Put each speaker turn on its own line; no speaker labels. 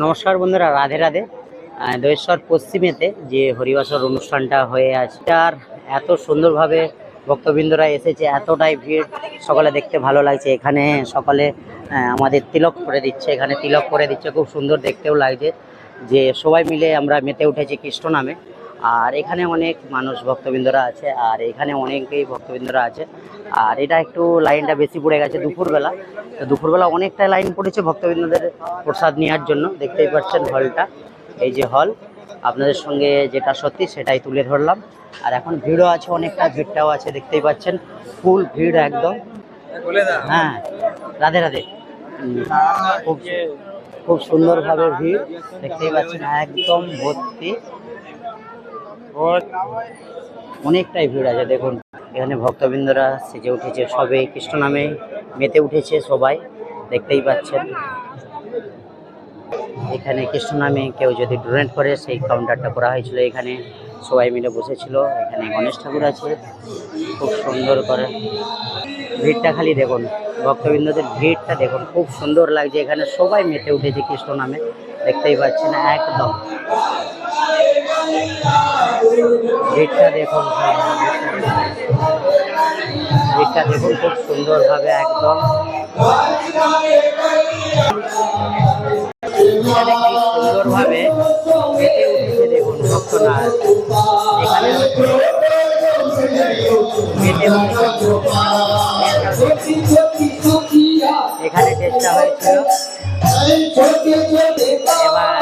নমস্কার বন্ধুরা, রাধে রাধে। দহেশ্বর পশ্চিমেতে যে হরিবাসর অনুষ্ঠানটা হয়ে আছে, তার এত সুন্দরভাবে ভক্তবৃন্দরা এসেছে, এতটাই ভিড়, সকালে দেখতে ভালো লাগছে। এখানে সকালে আমাদের তিলক করে দিচ্ছে, এখানে তিলক করে দিচ্ছে, খুব সুন্দর দেখতেও লাগছে যে সবাই মিলে আমরা মেতে উঠেছি কৃষ্ণ নামে। আর এখানে অনেক মানুষ ভক্তবৃন্দরা আছে আর এখানে অনেকেই ভক্তবৃন্দরা আছে। আর এটা একটু লাইনটা বেশি পড়ে গেছে দুপুরবেলা। তো দুপুরবেলা অনেকটা লাইন পড়েছে ভক্তবৃন্দদের প্রসাদ নেওয়ার জন্য। দেখতেই পাচ্ছেন হলটা। এই যে হল আপনাদের সঙ্গে যেটা সত্যি সেটাই তুলে ধরলাম। আর এখন ভিড়ও আছে অনেকটা ভিড়টাও আছে দেখতেই পাচ্ছেন। ফুল ভিড় একদম। হ্যাঁ রাধে রাধে। উম, খুব খুব সুন্দরভাবে ভিড় দেখতেই পাচ্ছেন একদম ভর্তি। অনেকটাই ভিড় আছে, দেখুন। এখানে ভক্তবৃন্দরা সেজে উঠেছে সবে, কৃষ্ণ নামে মেতে উঠেছে সবাই, দেখতেই পাচ্ছেন। এখানে কৃষ্ণ নামে কেউ যদি ডোনেট করে, সেই কাউন্টারটা করা হয়েছিল এখানে। সবাই মিলে বসেছিল, এখানে গণেশ ঠাকুর আছে, খুব সুন্দর করে। ভিড়টা খালি দেখুন, ভক্তবৃন্দদের ভিড়টা দেখুন, খুব সুন্দর লাগছে। এখানে সবাই মেতে উঠেছে কৃষ্ণ নামে, দেখতেই পাচ্ছেন, একদম। ভিড়টা দেখুন ভিড়টা দেখুন, খুব সুন্দরভাবে একদম। সুন্দরভাবে মেতে উঠেছে দেখুন, ভক্তনাথ। এখানে এখানে চেষ্টা হয়েছিল। এবার